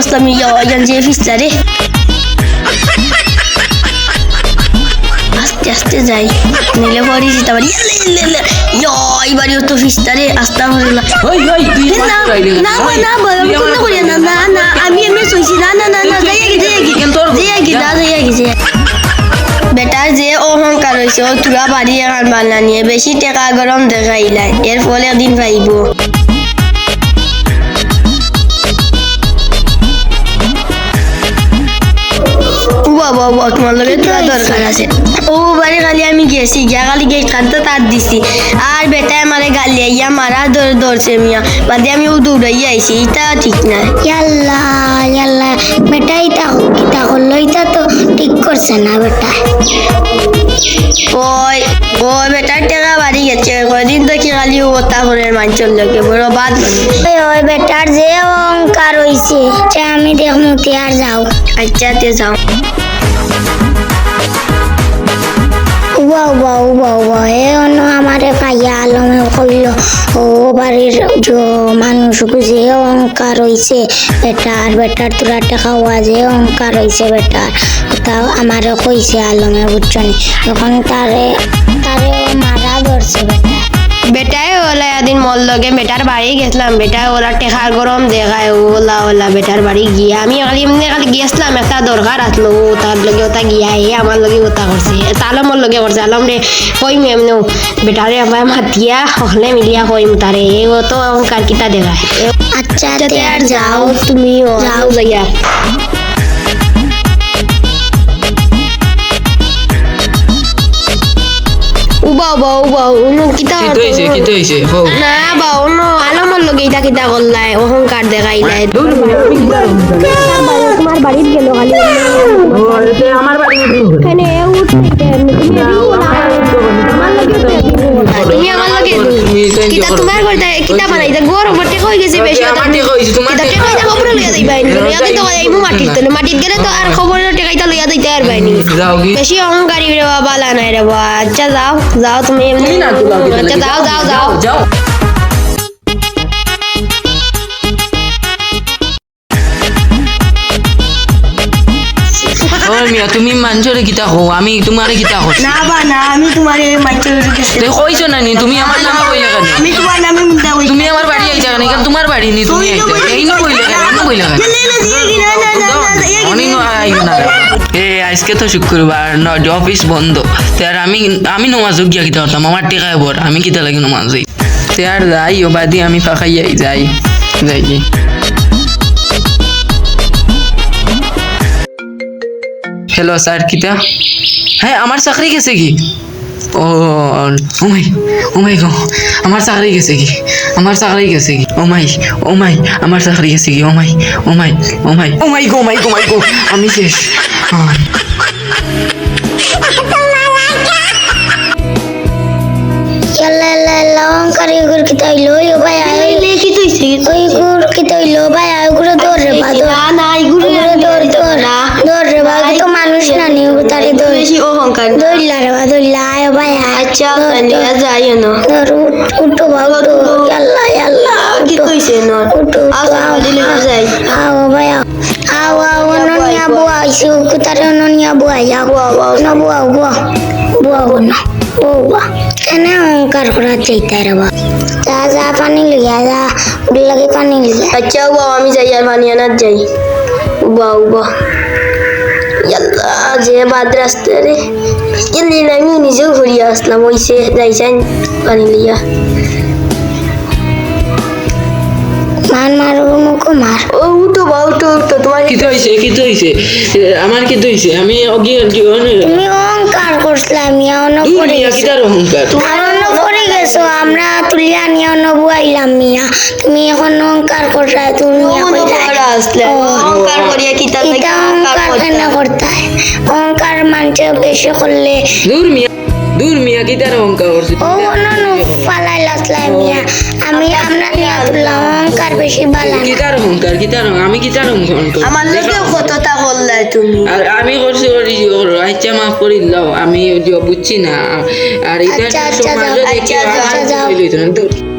অবস্থা আমি যে ফিসটা রে আস্তে আস্তে যাই নিলে পরে যেতে পারি এবারে তো ফিসটা আস্তে না না না না না আমি এমনি শুনছি না না না না যাই আগে যাই আগে যাই আগে না যাই আগে যাই বেটার যে অহংকার হয়েছে ও তুরা বাড়ি এখন বানা নিয়ে বেশি টেকা গরম দেখাইলাই এর ফলে একদিন পাইব লগে তোরা দরকার আছে। ও বাড়ি খালি আমি গেছি গিয়া খালি গেট কাটতে তার দিছি। আর বেটায় মারে গালি আইয়া মারা ধরে ধরছে মিয়া। বাদে আমি ও দৌড়াইয়া আইছি এটা ঠিক না। ইয়াল্লা ইয়াল্লা বেটা ইটা কিতা করল ইটা তো ঠিক করছে না বেটা। ওই ওই বেটার টাকা বাড়ি গেছে। কদিন তো কি খালি ওতা করে মাঞ্চল লোকে বড় বাদ মানে ওই ওই বেটার যে অহংকার হইছে আমি দেখমু আর যাও। আচ্ছা তে যাও। এ অন্য আমারে পাইয়া আলমে কইল ও বাড়ির মানুষ যে অহংকার হইছে, বেটার বেটার তোরা টাকা হওয়া যে অহংকার হইছে বেটার, তাও আমারও কইছে আলমে বুঝছনি। এখন তারে তারে মারা লগে বেটার বাড়ি গেছিলাম বেটা ওলা টেকার গরম দেখায় ওলা ওলা বেটার বাড়ি গিয়া আমি খালি এমনি খালি গিয়েছিলাম একটা দরকার আসলো ও তার লগে ওটা গিয়া হে আমার লগে ওটা করছে তালো মোর লগে করছে আলম রে কইম এমনি বেটারে আমার মাতিয়া হলে মিলিয়া কইম তারে এ ও তো অহংকার কিতা দেখায় এ আচ্ছা তে তে আর যাও তুমি যাও যাইয়া উবা উবা উবা অনু কিতা কি তো হইছে কিতা হইছে হো না বাবা উনো আলমর লগে ইটা কিতা করলাই অহংকার দেখাইলাই তোমার বাড়িত গেল খালি। আমার বাড়ি কিতা। তোমার করতে কিতা বানাইতা গর বটে কই গেছে বেশি আমার টেকা হইছে, তোমার কিতা টেকা। টেকা খবর লইয়া যাইবা নি লইয়া তো যাইবো মাটিত তো মাটিত গেলে তো আর খবর টেকাইতা লইয়া যাইতে আর বাইনি যাও কি? বেশি অহংকারী রে বাবা লা নাই রে বাবা। আচ্ছা যাও যাও তুমি। এমনি না আচ্ছা যাও যাও। যাও যাও। ও মিয়া তুমি মানছরে কিতা হো আমি তোমারে কিতা করছি না বা না আমি তোমার এই মাইচের কাছে কইছো না নি তুমি আমার নামে কইলে কেন আমি তোমার নামে মুদ্দা কই তুমি আমার বাড়ি আইতা কেন কারণ তোমার বাড়ি নি তুমি আইতা এই নো কইলে কেন নো কইলে কেন অনেক নো না এ আজকে তো শুক্রবার ন অফিস বন্ধ তে আর আমি আমি নমাজ গিয়া কিতা করতাম আমার টেকায় বর আমি কিতা লাগি নমাজ যাই তে আর যাই ও বাদি আমি ফাঁকাইয়াই যাই যাই হ্যালো স্যার কিতা? হ্যাঁ আমার চাকরি গেছে কি? ও ও মাই ও মাই গো আমার চাকরি গেছে কি? আমার চাকরি গেছে কি? ও মাই ও মাই আমার চাকরি গেছে কি? ও মাই ও মাই ও মাই মাই গো মাই গো মাই গো আমি শেষ। আহ। ইয়াল্লা ইয়াল্লা ইয়াল্লা অহংকার এগুর কিতা হইল ওই ভাই আই কি তুইছে ওই গুর কিতা হইল? ভাই আই গুলো দৌড় রে না না দৌড় দৌড় দৌড় রে বা তো মানুষ না নি তারে দৌড় বেশি অহংকার দৌড়লা রে বা দৌড়লা আয় ভাই আচ্ছা লিয়া যাই না উঠ উঠো বা উঠো ইয়াল্লা ইয়াল্লা কি উঠো কইছে না উঠো আসো দিলে যাই আও ভাই আও। আও আও অননিয়া বুয়া আইসু কুতারে অননিয়া বুয়া যাও না বুয়া বুয়া। বুয়া না বুয়া কেন অহংকার করা চাইতে রে বা যা যা পানি লিয়া যা উড় লাগে পানি লিয়া আচ্ছা বাবা আমি যাই আর বানিয়ানাত যাই। বাউ বা ইয়াল্লা যে বাদ রাস্তা রে গেলি না আমি নিজেও ঘুরিয়ে আসলাম ওইসে যাইছেন পানি লিয়া মার মার ও মুখ মার। ও উঠো বা উঠো উঠো তোমার কি তো হইছে কি তো হইছে আমার কি তো হইছে? আমি অগি তুমি অহংকার করছিলাম আমি অন্য করে অহংকার? তোমার অন্য গেছো আমরা তুলিয়া নিয়ে অন্য বুয়াইলাম মিয়া। তুমি এখন অহংকার করছা তুমি অহংকার কি তার কেন করতে অহংকার মানুষে বেশি করলে। দূর মিয়া দূর মিয়া অহংকার করছে? ও অন্য পালাই লাসলাই মিয়া। আমি আমরা নিয়ে তুললাম অহংকার বেশি বালা অহংকার কিতার অহংকার? আমি অহংকার আমার লোকে কতটা করলে তুমি? আর আমি করছি করি আচ্ছা মাফ করি লও আমি বুঝছি না। আর এটা আচ্ছা, আচ্ছা, সমাজে যাও, দেখি